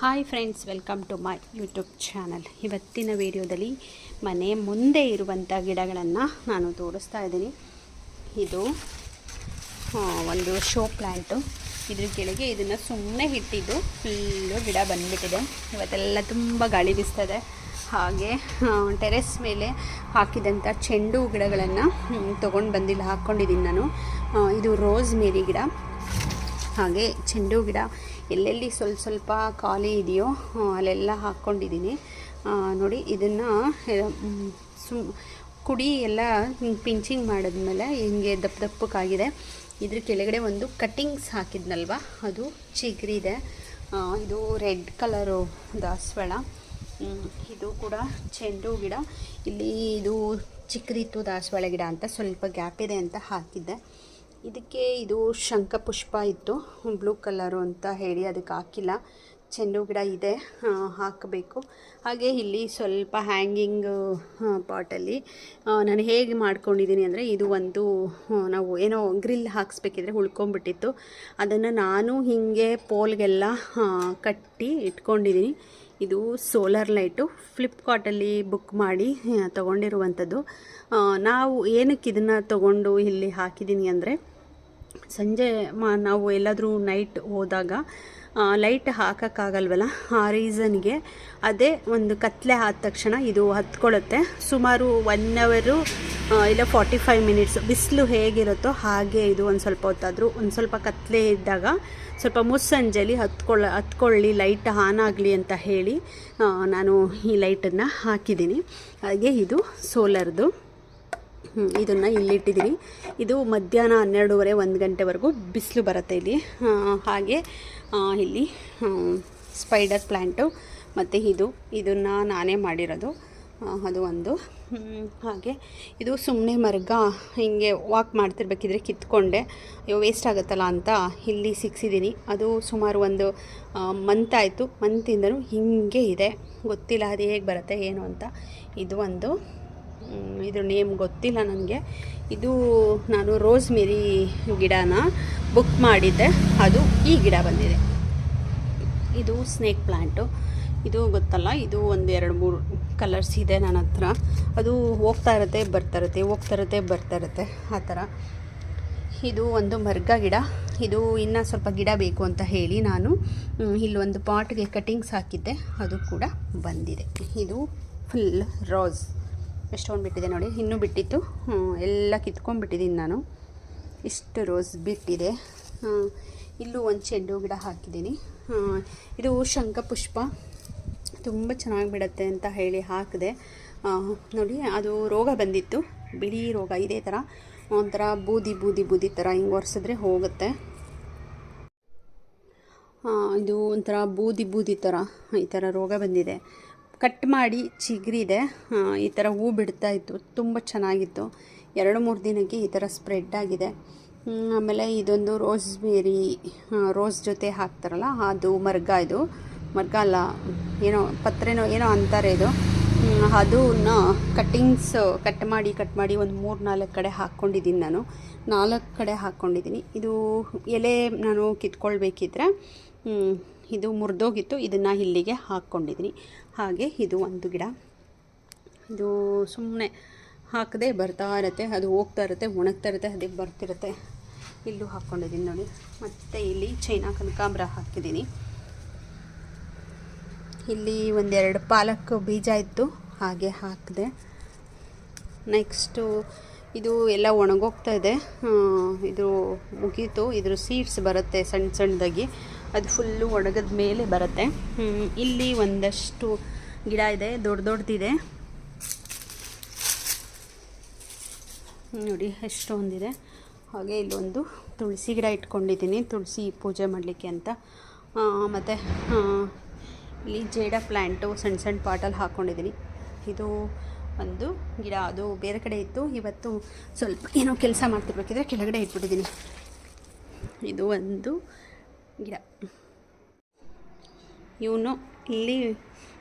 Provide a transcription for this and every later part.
Hi friends welcome to my YouTube channel ಇವತ್ತಿನ ವಿಡಿಯೋದಲ್ಲಿ ಮನೆ ಮುಂದೆ ಇರುವಂಥ ಗಿಡಗಳನ್ನು ನಾನು ತೋರಿಸ್ತಾ ಇದ್ದೀನಿ. ಇದು ಒಂದು ಶೋ ಪ್ಲ್ಯಾಂಟು ಇದ್ರ ಕೆಳಗೆ ಇದನ್ನು ಸುಮ್ಮನೆ ಇಟ್ಟಿದ್ದು ಫುಲ್ಲು ಗಿಡ ಬಂದುಬಿಟ್ಟಿದೆ. ಇವತ್ತೆಲ್ಲ ತುಂಬ ಗಾಳಿ ಬೀಸ್ತದೆ. ಹಾಗೆ ಟೆರೆಸ್ ಮೇಲೆ ಹಾಕಿದಂಥ ಚೆಂಡು ಗಿಡಗಳನ್ನು ತೊಗೊಂಡು ಬಂದಿಲ್ಲ ಹಾಕ್ಕೊಂಡಿದ್ದೀನಿ ನಾನು. ಇದು ರೋಸ್ ಮೇರಿ ಗಿಡ. ಹಾಗೆ ಚೆಂಡು ಗಿಡ. ಎಲ್ಲೆಲ್ಲಿ ಸ್ವಲ್ಪ ಸ್ವಲ್ಪ ಖಾಲಿ ಇದೆಯೋ ಅಲ್ಲೆಲ್ಲ ಹಾಕ್ಕೊಂಡಿದ್ದೀನಿ. ನೋಡಿ, ಇದನ್ನು ಸುಮ್, ಕುಡಿ ಎಲ್ಲ ಪಿಂಚಿಂಗ್ ಮಾಡಿದ್ಮೇಲೆ ಹಿಂಗೆ ದಪ್ಪ ದಪ್ಪಕ್ಕಾಗಿದೆ. ಇದ್ರ ಕೆಳಗಡೆ ಒಂದು ಕಟ್ಟಿಂಗ್ಸ್ ಹಾಕಿದ್ನಲ್ವ? ಅದು ಚಿಗುರಿದೆ. ಇದು ರೆಡ್ ಕಲರು ದಾಸವಾಳ. ಇದು ಕೂಡ ಚೆಂಡು ಗಿಡ. ಇಲ್ಲಿ ಇದು ಚಿಕ್ಕದಿತ್ತು ದಾಸವಾಳ ಗಿಡ ಅಂತ ಸ್ವಲ್ಪ ಗ್ಯಾಪ್ ಇದೆ ಅಂತ ಹಾಕಿದ್ದೆ. ಇದಕ್ಕೆ ಇದು ಶಂಖಪುಷ್ಪ ಇತ್ತು, ಬ್ಲೂ ಕಲರು ಅಂತ ಹೇಳಿ ಅದಕ್ಕೆ ಹಾಕಿಲ್ಲ. ಚೆಂಡು ಗಿಡ ಇದೆ ಹಾಕಬೇಕು. ಹಾಗೆ ಇಲ್ಲಿ ಸ್ವಲ್ಪ ಹ್ಯಾಂಗಿಂಗ್ ಪಾಟಲ್ಲಿ ನಾನು ಹೇಗೆ ಮಾಡ್ಕೊಂಡಿದ್ದೀನಿ ಅಂದರೆ ಇದು ಒಂದು ನಾವು ಏನೋ ಗ್ರಿಲ್ ಹಾಕ್ಸ್ಬೇಕಿದ್ರೆ ಉಳ್ಕೊಂಬಿಟ್ಟಿತ್ತು. ಅದನ್ನು ನಾನು ಹೀಗೆ ಪೋಲ್ಗೆಲ್ಲ ಕಟ್ಟಿ ಇಟ್ಕೊಂಡಿದ್ದೀನಿ. ಇದು ಸೋಲಾರ್ ಲೈಟು ಫ್ಲಿಪ್ಕಾರ್ಟಲ್ಲಿ ಬುಕ್ ಮಾಡಿ ತಗೊಂಡಿರುವಂಥದ್ದು. ನಾವು ಏನಕ್ಕೆ ಇದನ್ನು ತಗೊಂಡು ಇಲ್ಲಿ ಹಾಕಿದ್ದೀನಿ ಅಂದರೆ ಸಂಜೆ ಮಾ ನಾವು ಎಲ್ಲಾದರೂ ನೈಟ್ ಹೋದಾಗ ಲೈಟ್ ಹಾಕೋಕ್ಕಾಗಲ್ವಲ್ಲ? ಆ ರೀಸನ್ಗೆ ಅದೇ ಒಂದು ಕತ್ಲೆ ಆದ ತಕ್ಷಣ ಇದು ಹತ್ಕೊಳ್ಳುತ್ತೆ. ಸುಮಾರು ಒನ್ ಅವರು ಇಲ್ಲ ಫಾರ್ಟಿ ಫೈವ್ ಮಿನಿಟ್ಸ್ ಬಿಸಿಲು ಹೇಗಿರುತ್ತೋ ಹಾಗೆ ಇದು ಒಂದು ಸ್ವಲ್ಪ ಹೊತ್ತಾದರೂ, ಒಂದು ಸ್ವಲ್ಪ ಕತ್ಲೆ ಇದ್ದಾಗ ಸ್ವಲ್ಪ ಮುಸ್ಸಂಜೆಲಿ ಹತ್ಕೊಳ್ಳ ಹತ್ಕೊಳ್ಳಿ ಲೈಟ್ ಆನ್ ಆಗಲಿ ಅಂತ ಹೇಳಿ ನಾನು ಈ ಲೈಟನ್ನು ಹಾಕಿದ್ದೀನಿ. ಹಾಗೆ ಇದು ಸೋಲರ್ದು ಇದನ್ನು ಇಲ್ಲಿಟ್ಟಿದ್ದೀನಿ ಇದು ಮಧ್ಯಾಹ್ನ ಹನ್ನೆರಡೂವರೆ ಒಂದು ಗಂಟೆವರೆಗೂ ಬಿಸಿಲು ಬರುತ್ತೆ ಇಲ್ಲಿ. ಹಾಗೆ ಇಲ್ಲಿ ಸ್ಪೈಡರ್ ಪ್ಲ್ಯಾಂಟು ಮತ್ತು ಇದು, ಇದನ್ನು ನಾನೇ ಮಾಡಿರೋದು. ಅದು ಒಂದು. ಹಾಗೆ, ಇದು ಸುಮ್ಮನೆ ಮರ್ಗ ಹಿಂಗೆ ವಾಕ್ ಮಾಡ್ತಿರ್ಬೇಕಿದ್ರೆ ಕಿತ್ಕೊಂಡೆ. ಅಯ್ಯೋ ವೇಸ್ಟ್ ಆಗುತ್ತಲ್ಲ ಅಂತ ಇಲ್ಲಿ ಸಿಕ್ಸಿದ್ದೀನಿ. ಅದು ಸುಮಾರು ಒಂದು ಮಂತ್ ಆಯಿತು. ಮಂತಿಂದನೂ ಹಿಂಗೆ ಇದೆ. ಗೊತ್ತಿಲ್ಲ ಅದು ಹೇಗೆ ಬರುತ್ತೆ, ಏನು ಅಂತ. ಇದು ಒಂದು ಇದ್ರ ನೇಮ್ ಗೊತ್ತಿಲ್ಲ ನನಗೆ. ಇದು ನಾನು ರೋಸ್ ಮೇರಿ ಗಿಡನ ಬುಕ್ ಮಾಡಿದ್ದೆ. ಅದು ಈ ಗಿಡ ಬಂದಿದೆ. ಇದು ಸ್ನೇಕ್ ಪ್ಲ್ಯಾಂಟು ಇದು ಗೊತ್ತಲ್ಲ, ಇದು ಒಂದು ಎರಡು ಮೂರು ಕಲರ್ಸ್ ಇದೆ ನನ್ನ ಹತ್ರ. ಅದು ಹೋಗ್ತಾ ಇರುತ್ತೆ, ಬರ್ತಾ ಇರುತ್ತೆ, ಹೋಗ್ತಾ ಇರುತ್ತೆ, ಬರ್ತಾ ಇರುತ್ತೆ. ಆ ಥರ. ಇದು ಒಂದು ಮರ್ಗ ಗಿಡ. ಇದು ಇನ್ನೂ ಸ್ವಲ್ಪ ಗಿಡ ಬೇಕು ಅಂತ ಹೇಳಿ ನಾನು ಇಲ್ಲೊಂದು ಪಾಟ್ಗೆ ಕಟಿಂಗ್ಸ್ ಹಾಕಿದ್ದೆ. ಅದು ಕೂಡ ಬಂದಿದೆ. ಇದು ಫುಲ್ ರೋಸ್ ಎಷ್ಟೊಂದು ಬಿಟ್ಟಿದೆ ನೋಡಿ. ಇನ್ನೂ ಬಿಟ್ಟಿತ್ತು. ಎಲ್ಲ ಕಿತ್ಕೊಂಡ್ಬಿಟ್ಟಿದ್ದೀನಿ ನಾನು. ಇಷ್ಟು ರೋಸ್ ಬಿಟ್ಟಿದೆ. ಇಲ್ಲೂ ಒಂದು ಚೆಂಡು ಗಿಡ ಹಾಕಿದ್ದೀನಿ. ಇದು ಶಂಖಪುಷ್ಪ ತುಂಬ ಚೆನ್ನಾಗಿ ಬಿಡುತ್ತೆ ಅಂತ ಹೇಳಿ ಹಾಕಿದೆ. ನೋಡಿ, ಅದು ರೋಗ ಬಂದಿತ್ತು. ಬಿಳಿ ರೋಗ, ಇದೇ ಥರ ಒಂಥರ ಬೂದಿ ಬೂದಿ ಬೂದಿ ಥರ ಹಿಂಗೆ ಒರೆಸಿದ್ರೆ ಹೋಗುತ್ತೆ. ಇದು ಒಂಥರ ಬೂದಿ ಬೂದಿ ಥರ ಈ ಥರ ರೋಗ ಬಂದಿದೆ. ಕಟ್ ಮಾಡಿ ಚಿಗುರಿದೆ. ಈ ಥರ ಹೂ ಬಿಡ್ತಾ ಇತ್ತು. ತುಂಬ ಚೆನ್ನಾಗಿತ್ತು. ಎರಡು ಮೂರು ದಿನಕ್ಕೆ ಈ ಥರ ಸ್ಪ್ರೆಡ್ ಆಗಿದೆ. ಆಮೇಲೆ ಇದೊಂದು ರೋಸ್ ಬೇರಿ ರೋಸ್ ಜೊತೆ ಹಾಕ್ತಾರಲ್ಲ, ಅದು ಮರ್ಗ ಇದು. ಮರ್ಗ ಅಲ್ಲ, ಏನೋ ಪತ್ರೆನೋ ಏನೋ ಅಂತಾರೆ ಇದು. ಅದನ್ನ ಕಟ್ಟಿಂಗ್ಸ್ ಕಟ್ ಮಾಡಿ ಕಟ್ ಮಾಡಿ ಒಂದು ಮೂರು ನಾಲ್ಕು ಕಡೆ ಹಾಕ್ಕೊಂಡಿದ್ದೀನಿ ನಾನು. ನಾಲ್ಕು ಕಡೆ ಹಾಕ್ಕೊಂಡಿದ್ದೀನಿ. ಇದು ಎಲೆ ನಾನು ಕಿತ್ಕೊಳ್ಬೇಕಿದ್ರೆ ಇದು ಮುರಿದೋಗಿತ್ತು. ಇದನ್ನು ಇಲ್ಲಿಗೆ ಹಾಕ್ಕೊಂಡಿದ್ದೀನಿ. ಹಾಗೆ ಇದು ಒಂದು ಗಿಡ. ಇದು ಸುಮ್ಮನೆ ಹಾಕದೆ ಬರ್ತಾ ಇರುತ್ತೆ, ಅದು ಹೋಗ್ತಾ ಇರುತ್ತೆ, ಒಣಗ್ತಾ ಇರುತ್ತೆ, ಅದೇ ಬರ್ತಿರುತ್ತೆ. ಇಲ್ಲೂ ಹಾಕ್ಕೊಂಡಿದ್ದೀನಿ ನೋಡಿ. ಮತ್ತು ಇಲ್ಲಿ ಚೈನಾ ಕನಕಾಂಬ್ರ ಹಾಕಿದ್ದೀನಿ. ಇಲ್ಲಿ ಒಂದೆರಡು ಪಾಲಕ್ ಬೀಜ ಇತ್ತು, ಹಾಗೆ ಹಾಕಿದೆ. ನೆಕ್ಸ್ಟು ಇದು ಎಲ್ಲ ಒಣಗೋಗ್ತಾ ಇದೆ. ಇದು ಮುಗೀತು. ಇದ್ರ ಸೀಡ್ಸ್ ಬರುತ್ತೆ ಸಣ್ಣ ಸಣ್ಣದಾಗಿ. ಅದು ಫುಲ್ಲು ಒಣಗಿದ ಮೇಲೆ ಬರುತ್ತೆ. ಇಲ್ಲಿ ಒಂದಷ್ಟು ಗಿಡ ಇದೆ, ದೊಡ್ಡ ದೊಡ್ಡದಿದೆ ನೋಡಿ, ಎಷ್ಟೊಂದಿದೆ. ಹಾಗೆ ಇಲ್ಲೊಂದು ತುಳಸಿ ಗಿಡ ಇಟ್ಕೊಂಡಿದ್ದೀನಿ, ತುಳಸಿ ಪೂಜೆ ಮಾಡಲಿಕ್ಕೆ ಅಂತ. ಮತ್ತು ಇಲ್ಲಿ ಜೇಡ ಪ್ಲ್ಯಾಂಟು ಸಣ್ಣ ಸಣ್ಣ ಪಾಟಲ್ಲಿ ಹಾಕ್ಕೊಂಡಿದ್ದೀನಿ ಇದು ಒಂದು ಗಿಡ, ಅದು ಬೇರೆ ಕಡೆ ಇತ್ತು. ಇವತ್ತು ಸ್ವಲ್ಪ ಏನೋ ಕೆಲಸ ಮಾಡ್ತಿರ್ಬೇಕಿದ್ರೆ ಕೆಳಗಡೆ ಇಟ್ಬಿಟ್ಟಿದ್ದೀನಿ. ಇದು ಒಂದು ಗಿಡ. ಇವನು ಇಲ್ಲಿ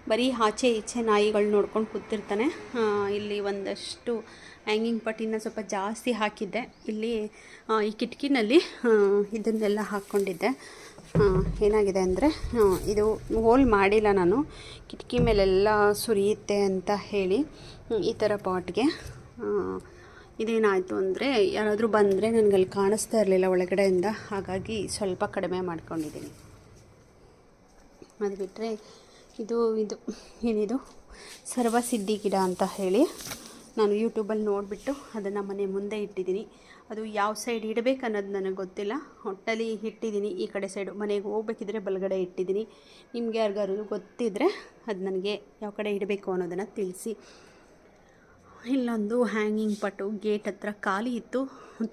ಬರೀ ಆಚೆ ಈಚೆ ನಾಯಿಗಳು ನೋಡ್ಕೊಂಡು ಕೂತಿರ್ತಾನೆ. ಇಲ್ಲಿ ಒಂದಷ್ಟು ಹ್ಯಾಂಗಿಂಗ್ ಪಟ್ಟಿನ ಸ್ವಲ್ಪ ಜಾಸ್ತಿ ಹಾಕಿದ್ದೆ. ಇಲ್ಲಿ ಈ ಕಿಟಕಿನಲ್ಲಿ ಇದನ್ನೆಲ್ಲ ಹಾಕ್ಕೊಂಡಿದ್ದೆ. ಏನಾಗಿದೆ ಅಂದರೆ ಇದು ಹೋಲ್ ಮಾಡಿಲ್ಲ ನಾನು. ಕಿಟಕಿ ಮೇಲೆಲ್ಲ ಸುರಿಯುತ್ತೆ ಅಂತ ಹೇಳಿ, ಈ ಥರ ಪಾಟ್ಗೆ ಇದೇನಾಯಿತು ಅಂದರೆ ಯಾರಾದರೂ ಬಂದರೆ ನನಗಲ್ಲಿ ಕಾಣಿಸ್ತಾ ಇರಲಿಲ್ಲ ಒಳಗಡೆಯಿಂದ, ಹಾಗಾಗಿ ಸ್ವಲ್ಪ ಕಡಿಮೆ ಮಾಡ್ಕೊಂಡಿದ್ದೀನಿ. ಅದು ಬಿಟ್ಟರೆ ಇದು ಇದು, ಏನಿದು? ಸರ್ವಸಿದ್ಧಿ ಗಿಡ ಅಂತ ಹೇಳಿ ನಾನು ಯೂಟ್ಯೂಬಲ್ಲಿ ನೋಡಿಬಿಟ್ಟು ಅದನ್ನು ಮನೆ ಮುಂದೆ ಇಟ್ಟಿದ್ದೀನಿ. ಅದು ಯಾವ ಸೈಡ್ ಇಡಬೇಕು ಅನ್ನೋದು ನನಗೆ ಗೊತ್ತಿಲ್ಲ. ಒಟ್ಟಲ್ಲಿ ಇಟ್ಟಿದ್ದೀನಿ. ಈ ಕಡೆ ಸೈಡು ಮನೆಗೆ ಹೋಗ್ಬೇಕಿದ್ರೆ ಬಲಗಡೆ ಇಟ್ಟಿದ್ದೀನಿ. ನಿಮಗೆ ಯಾರಿಗಾರು ಗೊತ್ತಿದ್ದರೆ ಅದು ನನಗೆ ಯಾವ ಕಡೆ ಇಡಬೇಕು ಅನ್ನೋದನ್ನು ತಿಳಿಸಿ. ಇಲ್ಲೊಂದು ಹ್ಯಾಂಗಿಂಗ್ ಪಟ್ಟು ಗೇಟ್ ಹತ್ರ ಖಾಲಿ ಇತ್ತು.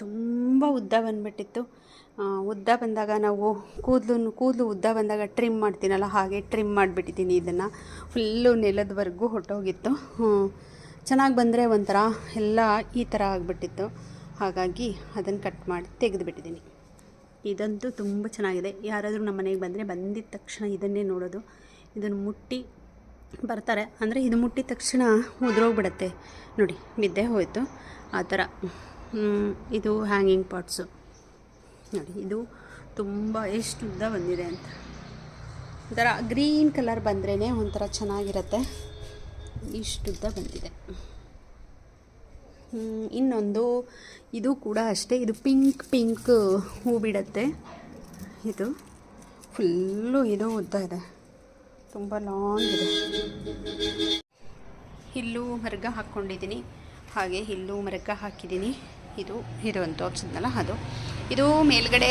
ತುಂಬ ಉದ್ದ ಬಂದುಬಿಟ್ಟಿತ್ತು. ಉದ್ದ ಬಂದಾಗ ನಾವು ಕೂದಲು ಕೂದಲು ಉದ್ದ ಬಂದಾಗ ಟ್ರಿಮ್ ಮಾಡ್ತೀನಲ್ಲ, ಹಾಗೆ ಟ್ರಿಮ್ ಮಾಡಿಬಿಟ್ಟಿದ್ದೀನಿ ಇದನ್ನು. ಫುಲ್ಲು ನೆಲದವರೆಗೂ ಹೊಟ್ಟೋಗಿತ್ತು ಚೆನ್ನಾಗಿ ಬಂದರೆ ಒಂಥರ ಎಲ್ಲ ಈ ಥರ ಆಗಿಬಿಟ್ಟಿತ್ತು. ಹಾಗಾಗಿ ಅದನ್ನು ಕಟ್ ಮಾಡಿ ತೆಗೆದುಬಿಟ್ಟಿದ್ದೀನಿ. ಇದಂತೂ ತುಂಬ ಚೆನ್ನಾಗಿದೆ. ಯಾರಾದರೂ ನಮ್ಮ ಮನೆಗೆ ಬಂದರೆ ಬಂದಿದ್ದ ತಕ್ಷಣ ಇದನ್ನೇ ನೋಡೋದು. ಇದನ್ನು ಮುಟ್ಟಿ ಬರ್ತಾರೆ. ಅಂದರೆ ಇದು ಮುಟ್ಟಿದ ತಕ್ಷಣ ಉದುರೋಗ್ಬಿಡತ್ತೆ. ನೋಡಿ ಬಿದ್ದೆ ಹೋಯಿತು. ಆ ಥರ. ಇದು ಹ್ಯಾಂಗಿಂಗ್ ಪಾಟ್ಸು ನೋಡಿ, ಇದು ತುಂಬ ಎಷ್ಟು ಉದ್ದ ಬಂದಿದೆ ಅಂತ. ಒಂಥರ ಗ್ರೀನ್ ಕಲರ್ ಬಂದ್ರೇ ಒಂಥರ ಚೆನ್ನಾಗಿರುತ್ತೆ. ಇಷ್ಟುದ್ದ ಬಂದಿದೆ. ಇನ್ನೊಂದು, ಇದು ಕೂಡ ಅಷ್ಟೇ. ಇದು ಪಿಂಕ್ ಪಿಂಕ್ ಹೂ ಬಿಡುತ್ತೆ. ಇದು ಫುಲ್ಲು ಇದು ಉದ್ದ ಇದೆ. ತುಂಬ ಲಾಂಗ್ ಇದೆ. ಹಿಲ್ಲು ಮರಗ ಹಾಕ್ಕೊಂಡಿದ್ದೀನಿ. ಹಾಗೆ ಹಿಲ್ಲು ಮರಗ ಹಾಕಿದ್ದೀನಿ. ಇದು ಇದು ಅಂತ ತೋರಿಸಿದ್ನಲ್ಲ ಅದು. ಇದು ಮೇಲ್ಗಡೆ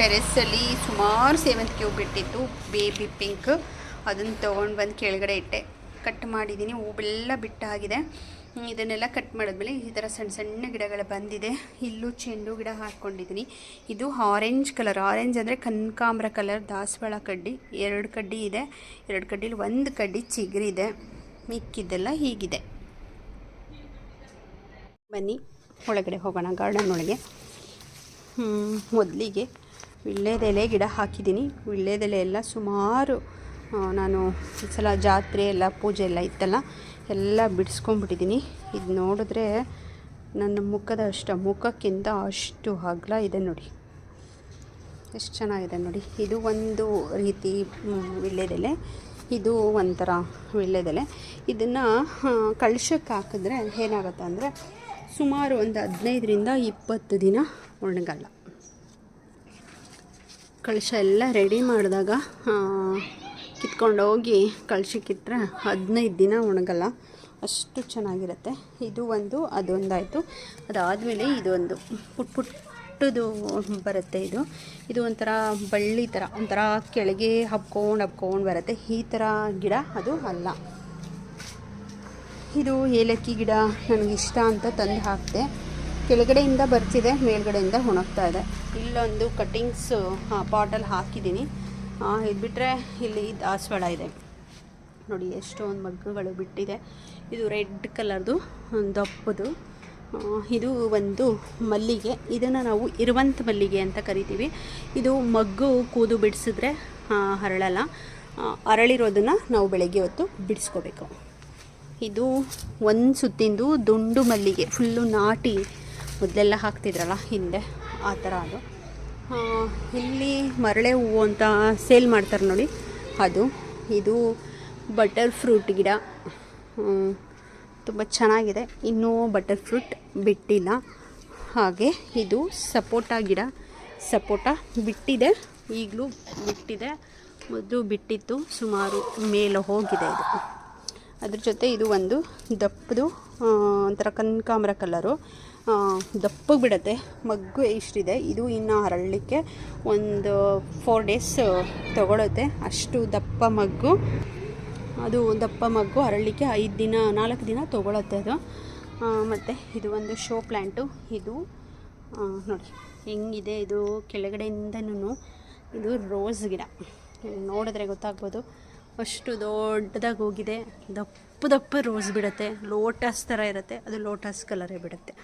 ಟೆರೆಸ್ಸಲ್ಲಿ ಸುಮಾರು ಸೇವಂತಿಗೆ ಕ್ಯೂಬ್ ಬಿಟ್ಟಿತ್ತು ಬೇಬಿ ಪಿಂಕ್ ಅದನ್ನು ತೊಗೊಂಡು ಬಂದು ಕೆಳಗಡೆ ಇಟ್ಟೆ. ಕಟ್ ಮಾಡಿದ್ದೀನಿ ಹೂವೆಲ್ಲ ಬಿಟ್ಟಾಗಿದೆ. ಇದನ್ನೆಲ್ಲ ಕಟ್ ಮಾಡಿದ್ಮೇಲೆ ಈ ಥರ ಸಣ್ಣ ಸಣ್ಣ ಗಿಡಗಳು ಬಂದಿದೆ. ಇಲ್ಲೂ ಚೆಂಡು ಗಿಡ ಹಾಕ್ಕೊಂಡಿದ್ದೀನಿ ಇದು ಆರೆಂಜ್ ಕಲರ್ ಆರೆಂಜ್ ಅಂದರೆ ಕನಕಾಂಬ್ರ ಕಲರ್ ದಾಸವಾಳ ಕಡ್ಡಿ. ಎರಡು ಕಡ್ಡಿ ಇದೆ. ಎರಡು ಕಡ್ಡಿಲಿ ಒಂದು ಕಡ್ಡಿ ಚಿಗುರಿದೆ ಮಿಕ್ಕಿದ್ದೆಲ್ಲ ಹೀಗಿದೆ. ಬನ್ನಿ, ಒಳಗಡೆ ಹೋಗೋಣ ಗಾರ್ಡನ್ ಒಳಗೆ. ಮೊದಲಿಗೆ ವಿಳ್ಳೆದೆಲೆ ಗಿಡ ಹಾಕಿದ್ದೀನಿ. ವಿಳ್ಳೆದೆಲೆ ಎಲ್ಲ ಸುಮಾರು ನಾನು ಈ ಸಲ ಜಾತ್ರೆ ಎಲ್ಲ, ಪೂಜೆ ಎಲ್ಲ ಇತ್ತಲ್ಲ, ಎಲ್ಲ ಬಿಡಿಸ್ಕೊಂಡ್ಬಿಟ್ಟಿದ್ದೀನಿ. ಇದು ನೋಡಿದ್ರೆ ನನ್ನ ಮುಖದ ಅಷ್ಟು, ಮುಖಕ್ಕಿಂತ ಅಷ್ಟು ಅಗಲ ಇದೆ ನೋಡಿ. ಎಷ್ಟು ಚೆನ್ನಾಗಿದೆ ನೋಡಿ. ಇದು ಒಂದು ರೀತಿ ವೀಳ್ಯದೆಲೆ. ಇದು ಒಂಥರ ವೀಳ್ಯದೆಲೆ. ಇದನ್ನು ಕಳ್ಶಕ್ಕೆ ಹಾಕಿದ್ರೆ ಏನಾಗುತ್ತೆ ಅಂದರೆ ಸುಮಾರು ಒಂದು ಹದಿನೈದರಿಂದ ಇಪ್ಪತ್ತು ದಿನ ಒಣಗಲ್ಲ. ಕಳಶ ಎಲ್ಲ ರೆಡಿ ಮಾಡಿದಾಗ ಕಿತ್ಕೊಂಡು ಹೋಗಿ ಕಳಶಕ್ಕಿಟ್ರೆ ಹದಿನೈದು ದಿನ ಒಣಗಲ್ಲ. ಅಷ್ಟು ಚೆನ್ನಾಗಿರುತ್ತೆ. ಇದು ಒಂದು, ಅದೊಂದಾಯಿತು. ಅದಾದಮೇಲೆ ಇದೊಂದು ಪುಟ್ ಪುಟ್ಟದು ಬರುತ್ತೆ ಇದು. ಇದು ಒಂಥರ ಬಳ್ಳಿ ಥರ, ಒಂಥರ ಕೆಳಗೆ ಹಬ್ಕೊಂಡು ಹಬ್ಕೊಂಡು ಬರುತ್ತೆ. ಈ ಥರ ಗಿಡ ಅದು ಅಲ್ಲ. ಇದು ಏಲಕ್ಕಿ ಗಿಡ ನನಗಿಷ್ಟ ಅಂತ ತಂದು ಹಾಕಿದೆ. ಕೆಳಗಡೆಯಿಂದ ಬರ್ತಿದೆ, ಮೇಲ್ಗಡೆಯಿಂದ ಒಣಗ್ತಾ ಇದೆ. ಇಲ್ಲೊಂದು ಕಟ್ಟಿಂಗ್ಸು ಬಾಟಲ್ ಹಾಕಿದ್ದೀನಿ. ಇದು ಬಿಟ್ಟರೆ ಇಲ್ಲಿ ದಾಸವಾಳ ಇದೆ. ನೋಡಿ, ಎಷ್ಟೊಂದು ಮಗ್ಗುಗಳು ಬಿಟ್ಟಿದೆ. ಇದು ರೆಡ್ ಕಲರ್ದು ದಪ್ಪದು. ಇದು ಒಂದು ಮಲ್ಲಿಗೆ. ಇದನ್ನು ನಾವು ಇರುವಂತ ಮಲ್ಲಿಗೆ ಅಂತ ಕರಿತೀವಿ. ಇದು ಮಗ್ಗು ಕೂದು ಬಿಡಿಸಿದ್ರೆ ಹರಳಲ್ಲ. ಅರಳಿರೋದನ್ನು ನಾವು ಬೆಳಗ್ಗೆ ಹೊತ್ತು ಬಿಡಿಸ್ಕೋಬೇಕು. ಇದು ಒಂದು ಸುತ್ತಿಂದು ದುಂಡು ಮಲ್ಲಿಗೆ. ಫುಲ್ಲು ನಾಟಿ ಮೊದಲೆಲ್ಲ ಹಾಕ್ತಿದ್ರಲ್ಲ ಹಿಂದೆ, ಆ ಥರ ಅದು. ಇಲ್ಲಿ ಮರಳೆ ಹೂವು ಅಂತ ಸೇಲ್ ಮಾಡ್ತಾರೆ ನೋಡಿ. ಅದು, ಇದು ಬಟರ್ ಫ್ರೂಟ್ ಗಿಡ. ತುಂಬ ಚೆನ್ನಾಗಿದೆ. ಇನ್ನೂ ಬಟರ್ ಫ್ರೂಟ್ ಬಿಟ್ಟಿಲ್ಲ. ಹಾಗೆ ಇದು ಸಪೋಟ ಗಿಡ. ಸಪೋಟ ಬಿಟ್ಟಿದೆ. ಈಗಲೂ ಬಿಟ್ಟಿದೆ. ಮೊದಲು ಬಿಟ್ಟಿತ್ತು. ಸುಮಾರು ಮೇಲೆ ಹೋಗಿದೆ ಇದು. ಅದ್ರ ಜೊತೆ ಇದು ಒಂದು ದಪ್ಪದು ಒಂಥರ ಕನಕಾಂಬರ ಕಲರು ದಪ್ಪಗೆ ಬಿಡುತ್ತೆ. ಮಗ್ಗು ಇಷ್ಟಿದೆ. ಇದು ಇನ್ನು ಹರಳಲಿಕ್ಕೆ ಒಂದು ಫೋರ್ ಡೇಸ್ ತೊಗೊಳುತ್ತೆ. ಅಷ್ಟು ದಪ್ಪ ಮಗ್ಗು. ಅದು ದಪ್ಪ ಮಗ್ಗು ಅರಳಲಿಕ್ಕೆ ಐದು ದಿನ, ನಾಲ್ಕು ದಿನ ತೊಗೊಳತ್ತೆ ಅದು. ಮತ್ತು ಇದು ಒಂದು ಶೋ ಪ್ಲ್ಯಾಂಟು ಇದು ನೋಡಿ, ಹೆಂಗಿದೆ ಇದು ಕೆಳಗಡೆಯಿಂದನೂ ಇದು ರೋಸ್ ಗಿಡ. ನೋಡಿದ್ರೆ ಗೊತ್ತಾಗ್ಬೋದು. ಅಷ್ಟು ದೊಡ್ಡದಾಗಿ ಹೋಗಿದೆ. ದಪ್ಪ ದಪ್ಪ ರೋಸ್ ಬಿಡುತ್ತೆ. ಲೋಟಸ್ ಥರ ಇರುತ್ತೆ. ಅದು ಲೋಟಸ್ ಕಲರೇ ಬಿಡುತ್ತೆ.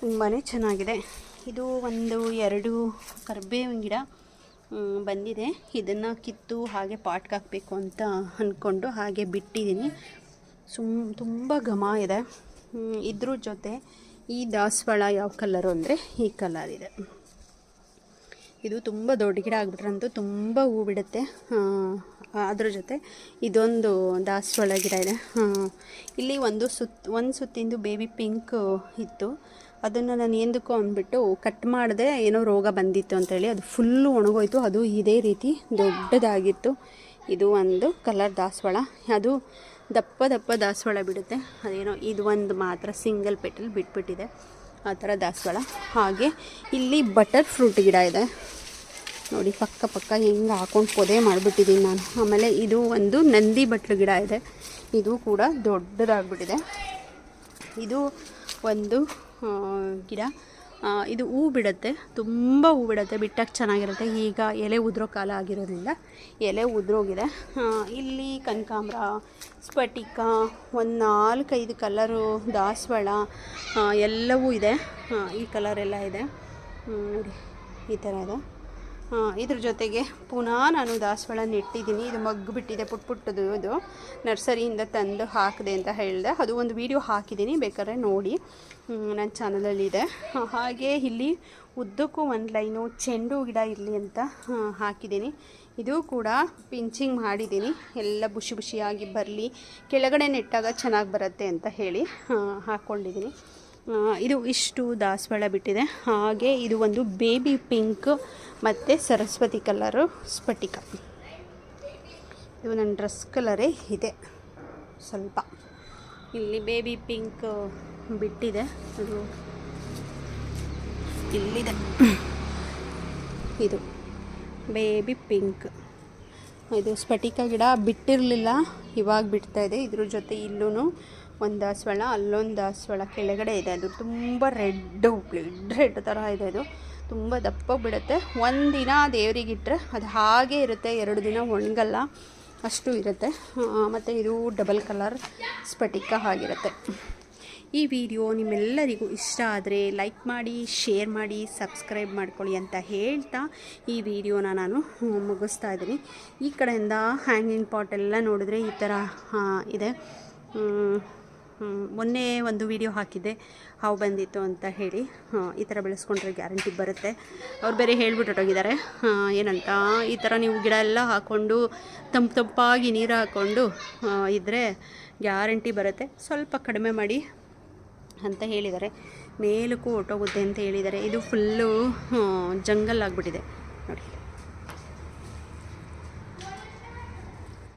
ತುಂಬಾ ಚೆನ್ನಾಗಿದೆ. ಇದು ಒಂದು ಎರಡು ಕರ್ಬೇವಿನ ಗಿಡ ಬಂದಿದೆ. ಇದನ್ನು ಕಿತ್ತು ಹಾಗೆ ಪಾಟ್ಗೆ ಹಾಕಬೇಕು ಅಂತ ಅಂದ್ಕೊಂಡು ಹಾಗೆ ಬಿಟ್ಟಿದ್ದೀನಿ. ಸುಮ್, ತುಂಬ ಘಮ ಇದೆ. ಇದ್ರ ಜೊತೆ ಈ ದಾಸವಾಳ ಯಾವ ಕಲರು ಅಂದರೆ ಈ ಕಲರ್ ಇದೆ. ಇದು ತುಂಬ ದೊಡ್ಡ ಗಿಡ ಆಗ್ಬಿಟ್ರಂತೂ ತುಂಬ ಹೂ ಬಿಡುತ್ತೆ. ಅದ್ರ ಜೊತೆ ಇದೊಂದು ದಾಸವಾಳ ಗಿಡ ಇದೆ. ಇಲ್ಲಿ ಒಂದು ಸುತ್ತ ಒಂದು ಸುತ್ತಿಂದು ಬೇಬಿ ಪಿಂಕ್ ಇತ್ತು. ಅದನ್ನು ನಾನು ಎಂದಕ್ಕೂ ಅಂದ್ಬಿಟ್ಟು ಕಟ್ ಮಾಡಿದೆ ಏನೋ ರೋಗ ಬಂದಿತ್ತು ಅಂತೇಳಿ ಅದು ಫುಲ್ಲು ಒಣಗೋಯ್ತು. ಅದು ಇದೇ ರೀತಿ ದೊಡ್ಡದಾಗಿತ್ತು. ಇದು ಒಂದು ಕಲರ್ ದಾಸವಾಳ. ಅದು ದಪ್ಪ ದಪ್ಪ ದಾಸವಾಳ ಬಿಡುತ್ತೆ. ಅದೇನೋ ಇದು ಒಂದು ಮಾತ್ರ ಸಿಂಗಲ್ ಪೆಟಲ್ ಬಿಟ್ಬಿಟ್ಟಿದೆ. ಆ ಥರ ದಾಸವಾಳ. ಹಾಗೆ ಇಲ್ಲಿ ಬಟರ್ ಫ್ರೂಟ್ ಗಿಡ ಇದೆ. ನೋಡಿ ಪಕ್ಕ ಪಕ್ಕ ಹೆಂಗೆ ಹಾಕೊಂಡು ಪೊದೆ ಮಾಡಿಬಿಟ್ಟಿದ್ದೀನಿ ನಾನು. ಆಮೇಲೆ ಇದು ಒಂದು ನಂದಿ ಬಟ್ಲು ಗಿಡ ಇದೆ. ಇದು ಕೂಡ ದೊಡ್ಡದಾಗ್ಬಿಟ್ಟಿದೆ. ಇದು ಒಂದು ಗಿಡ. ಇದು ಹೂ ಬಿಡುತ್ತೆ. ತುಂಬ ಹೂ ಬಿಡುತ್ತೆ. ಬಿಟ್ಟಾಗ ಚೆನ್ನಾಗಿರುತ್ತೆ. ಈಗ ಎಲೆ ಉದುರೋ ಕಾಲ ಆಗಿರೋದ್ರಿಂದ ಎಲೆ ಉದುರೋಗಿದೆ. ಇಲ್ಲಿ ಕನಕಾಂಬ್ರ, ಸ್ಫಟಿಕ, ಒಂದು ನಾಲ್ಕೈದು ಕಲರು ದಾಸವಾಳ ಎಲ್ಲವೂ ಇದೆ. ಈ ಕಲರೆಲ್ಲ ಇದೆ. ಈ ಥರ ಇದೆ. ಇದ್ರ ಜೊತೆಗೆ ಪುನಃ ನಾನು ದಾಸವಾಳ ನೆಟ್ಟಿದ್ದೀನಿ ಇದು ಮಗ್ಗು ಬಿಟ್ಟಿದೆ, ಪುಟ್ ಪುಟ್ಟದು ಇದು. ನರ್ಸರಿಯಿಂದ ತಂದು ಹಾಕಿದೆ ಅಂತ ಹೇಳಿದೆ. ಅದು ಒಂದು ವಿಡಿಯೋ ಹಾಕಿದ್ದೀನಿ, ಬೇಕಾದ್ರೆ ನೋಡಿ. ನನ್ನ ಚಾನಲಲ್ಲಿದೆ. ಹಾಗೆ ಇಲ್ಲಿ ಉದ್ದಕ್ಕೂ ಒಂದು ಲೈನು ಚೆಂಡು ಗಿಡ ಇರಲಿ ಅಂತ ಹಾಕಿದ್ದೀನಿ. ಇದು ಕೂಡ ಪಿಂಚಿಂಗ್ ಮಾಡಿದ್ದೀನಿ. ಎಲ್ಲ ಬುಷಿ ಬುಷಿಯಾಗಿ ಬರಲಿ. ಕೆಳಗಡೆ ನೆಟ್ಟಾಗ ಚೆನ್ನಾಗಿ ಬರುತ್ತೆ ಅಂತ ಹೇಳಿ ಹಾಕ್ಕೊಂಡಿದ್ದೀನಿ ಇದು ಇಷ್ಟು ದಾಸವಾಳ ಬಿಟ್ಟಿದೆ. ಹಾಗೆ ಇದು ಒಂದು ಬೇಬಿ ಪಿಂಕ್ ಮತ್ತು ಸರಸ್ವತಿ ಕಲರು ಸ್ಫಟಿಕ. ಇದು ನನ್ನ ಡ್ರೆಸ್ ಕಲರೇ ಇದೆ. ಸ್ವಲ್ಪ. ಇಲ್ಲಿ ಬೇಬಿ ಪಿಂಕ್ ಬಿಟ್ಟಿದೆ. ಅದು ಇಲ್ಲಿದೆ. ಇದು ಬೇಬಿ ಪಿಂಕ್. ಇದು ಸ್ಫಟಿಕ ಗಿಡ ಬಿಟ್ಟಿರಲಿಲ್ಲ. ಇವಾಗ ಬಿಡ್ತಾಯಿದೆ ಇದೆ. ಇದ್ರ ಜೊತೆ ಇಲ್ಲೂ ಒಂದು ದಾಸವಾಳ ಅಲ್ಲೊಂದು ದಾಸವಾಳ ಕೆಳಗಡೆ ಇದೆ. ಅದು ತುಂಬ ರೆಡ್ ಬ್ಲಡ್ ರೆಡ್ ಥರ ಇದೆ ಅದು. ತುಂಬ ದಪ್ಪ ಬಿಡುತ್ತೆ. ಒಂದಿನ ದೇವರಿಗಿಟ್ಟರೆ ಅದು ಹಾಗೆ ಇರುತ್ತೆ. ಎರಡು ದಿನ ಒಣಗಲ್ಲ, ಅಷ್ಟು ಇರುತ್ತೆ. ಮತ್ತು ಇದು ಡಬಲ್ ಕಲರ್ ಸ್ಫಟಿಕ ಆಗಿರುತ್ತೆ. ಈ ವಿಡಿಯೋ ನಿಮ್ಮೆಲ್ಲರಿಗೂ ಇಷ್ಟ ಆದರೆ ಲೈಕ್ ಮಾಡಿ, ಶೇರ್ ಮಾಡಿ, ಸಬ್ಸ್ಕ್ರೈಬ್ ಮಾಡ್ಕೊಳ್ಳಿ ಅಂತ ಹೇಳ್ತಾ ಈ ವಿಡಿಯೋನ ನಾನು ಮುಗಿಸ್ತಾ ಇದ್ದೀನಿ. ಈ ಕಡೆಯಿಂದ ಹ್ಯಾಂಗಿಂಗ್ ಪಾಟ್ ಎಲ್ಲ ನೋಡಿದ್ರೆ ಈ ಥರ ಇದೆ. ಮೊನ್ನೆ ಒಂದು ವಿಡಿಯೋ ಹಾಕಿದ್ದೆ. ಹಾವು ಬಂದಿತ್ತು ಅಂತ ಹೇಳಿ. ಈ ಥರ ಬೆಳೆಸ್ಕೊಂಡ್ರೆ ಗ್ಯಾರಂಟಿ ಬರುತ್ತೆ. ಅವ್ರು ಬೇರೆ ಹೇಳ್ಬಿಟ್ಟೊಟ್ಟೋಗಿದ್ದಾರೆ ಏನಂತ, ಈ ಥರ ನೀವು ಗಿಡ ಎಲ್ಲ ಹಾಕ್ಕೊಂಡು ತಂಪು ತಂಪಾಗಿ ನೀರು ಹಾಕ್ಕೊಂಡು ಇದ್ದರೆ ಗ್ಯಾರಂಟಿ ಬರುತ್ತೆ. ಸ್ವಲ್ಪ ಕಡಿಮೆ ಮಾಡಿ ಅಂತ ಹೇಳಿದ್ದಾರೆ. ಮೇಲಕ್ಕೂ ಹೊಟ್ಟೋಗುತ್ತೆ ಅಂತ ಹೇಳಿದ್ದಾರೆ. ಇದು ಫುಲ್ಲು ಜಂಗಲ್ ಆಗಿಬಿಟ್ಟಿದೆ. ನೋಡಿ.